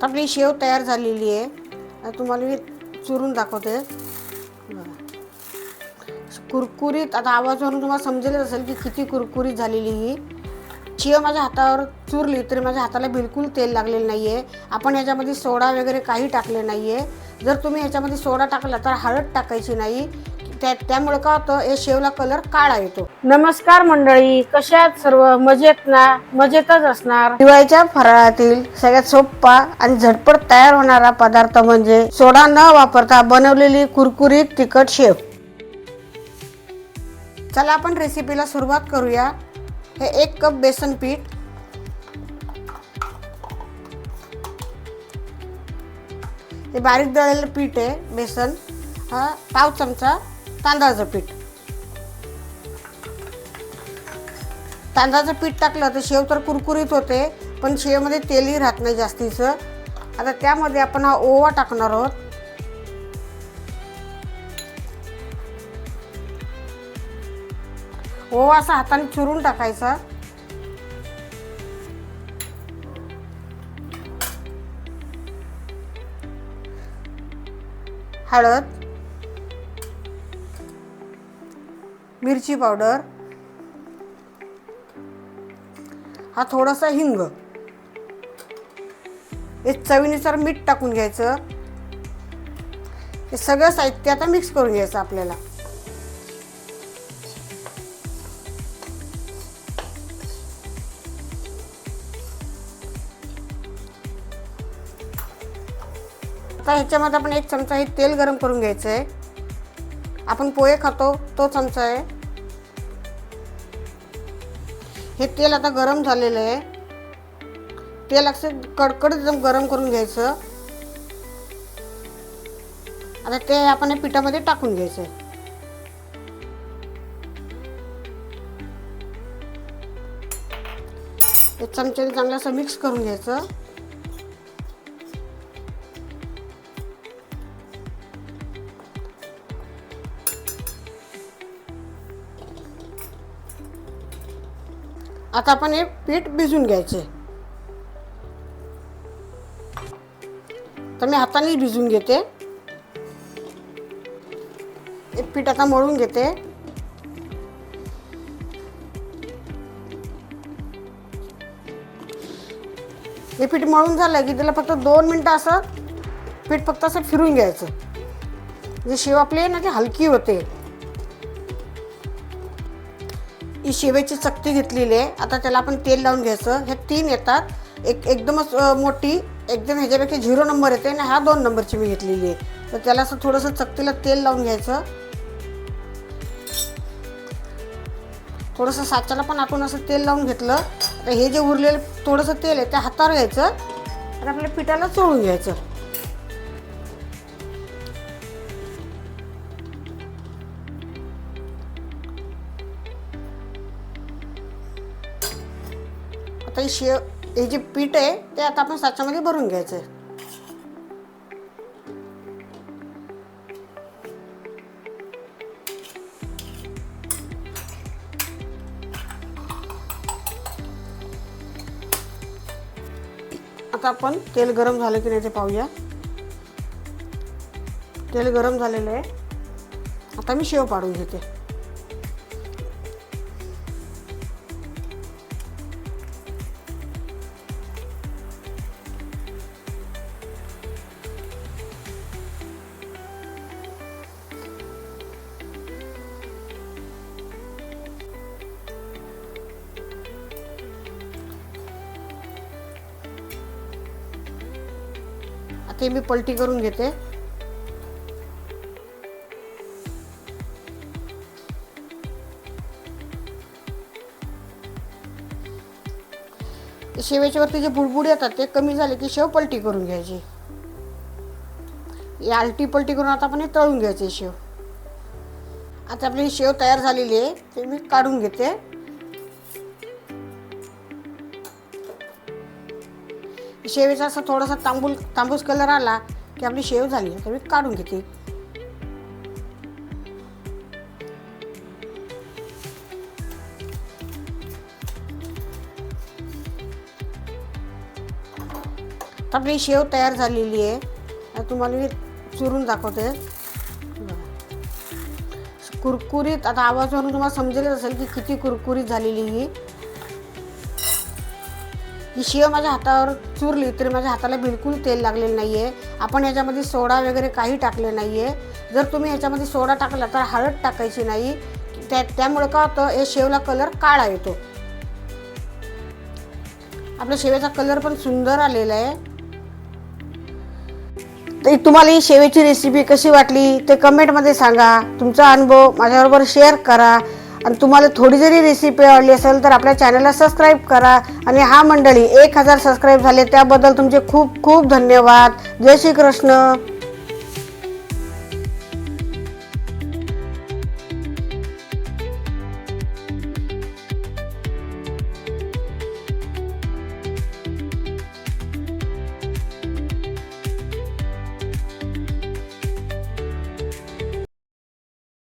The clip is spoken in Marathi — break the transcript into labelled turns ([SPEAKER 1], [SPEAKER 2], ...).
[SPEAKER 1] आता आपली शेव तयार झालेली आहे. तुम्हाला मी चुरून दाखवते. बघा. कुरकुरीत आता आवाजवरून तुम्हाला समजेलच असेल की किती कुरकुरीत झालेली ही. शेव माझ्या हातावर चुरली तरी माझ्या हाताला बिलकुल तेल लागलेलं नाही आहे आपण याच्यामध्ये सोडा वगैरे काही टाकले नाही आहे जर तुम्ही ह्याच्यामध्ये सोडा टाकला तर हळद टाकायची नाही. त्या त्यामुळे काय होतं हे शेवला कलर काळा येतो. नमस्कार मंडळी कशात सर्व? मजेत ना? मजेतच असणार? दिवाळीच्या फराळातील सगळ्यात सोपा आणि झटपट तयार होणारा पदार्थ म्हणजे सोडा न वापरता बनवलेली कुरकुरीत तिखट शेव. चला आपण रेसिपीला सुरुवात करूया. हे एक कप बेसन पीठ. हे बारीक दळलेलं पीठ आहे बेसन. हा पाव चमचा. तांदळाचं पीठ. तांदळाचं पीठ टाकलं तर शेव तर कुरकुरीत होते पण शेवमध्ये तेलही राहत नाही जास्तीचं. आता त्यामध्ये आपण हा ओवा टाकणार आहोत. ओवा असा हाताने चुरून टाकायचा. हळद. मिरची पावडर हा थोडासा हिंग. हे चवीनुसार मीठ टाकून घ्यायचं. हे सगळं साहित्य आता मिक्स करून घ्यायचं आपल्याला. आता ह्याच्यामध्ये आपण एक चमचा हे तेल गरम करून घ्यायचं आहे आपण पोहे खातो तो चमचा आहे. हे तेल आता गरम झालेलं आहे. तेल असं कडकडीत एकदम गरम करून घ्यायचं. आता ते आपण पिठामध्ये टाकून घ्यायचं चमच्याने चांगलं असं मिक्स करून घ्यायचं. आता आपण हे पीठ भिजून घ्यायचे. तर मी हाताने भिजून घेते. हे पीठ आता मळून घेते. हे पीठ मळून झालं की त्याला फक्त दोन मिनटं असं पीठ फक्त असं फिरून घ्यायचं. जे शेव आपली आहे ना ती हलकी होते. ही शेवेची चकती घेतलेली आहे. आता त्याला आपण तेल लावून घ्यायचं. हे तीन येतात. एक एकदमच मोठी एकदम ह्याच्यापेक्षा झिरो नंबर येते आणि हा दोन नंबरची मी घेतलेली आहे. तर त्याला असं थोडंसं चकतीला तेल लावून घ्यायचं. थोडंसं साच्याला पण आपण असं तेल लावून घेतलं. आता हे जे उरलेलं थोडंसं तेल आहे ते हातावर घ्यायचं. आणि आपल्या पिठाला चोळून घ्यायचं. आता ही शेव हे जे पीठ आहे ते आता आपण साच्यामध्ये भरून घ्यायचं आहे. आता आपण तेल गरम झालं की नाही ते पाहूया. तेल गरम झालेलं आहे. आता मी शेव पाडून घेते. ते मी पलटी करून घेते. शेवेच्यावरती जे बुडबुड येतात ते कमी झाले की शेव पलटी करून घ्यायची. ही आलटी पलटी करून आता आपण हे तळून घ्यायचे शेव. आता आपली शेव तयार झालेली आहे ते मी काढून घेते. शेवेचा असा थोडासा तांबूल तांबूस कलर आला की आपली शेव झाली. तर मी काढून घेते. आपली शेव तयार झालेली आहे. तुम्हाला मी चुरून दाखवते. कुरकुरीत आता आवाजवरून तुम्हाला समजेलच असेल की किती कुरकुरीत झालेली ही. ही शेव माझ्या हातावर चुरली तरी माझ्या हाताला बिलकुल तेल लागलेलं नाही आहे आपण याच्यामध्ये सोडा वगैरे काही टाकलं नाही आहे जर तुम्ही याच्यामध्ये सोडा टाकला तर हळद टाकायची नाही. त्या त्यामुळे काय होतं या शेवला कलर काळा येतो. आपल्या शेवेचा कलर पण सुंदर आलेला आहे. तर तुम्हाला ही शेवेची रेसिपी कशी वाटली ते कमेंटमध्ये सांगा. तुमचा अनुभव माझ्याबरोबर शेअर करा. आणि तुम्हाला थोडी जरी रेसिपी आवडली असेल तर आपल्या चॅनलला सबस्क्राईब करा. आणि हा मंडळी एक हजार सबस्क्राईब झाले त्याबद्दल तुमचे खूप खूप धन्यवाद. जय श्री कृष्ण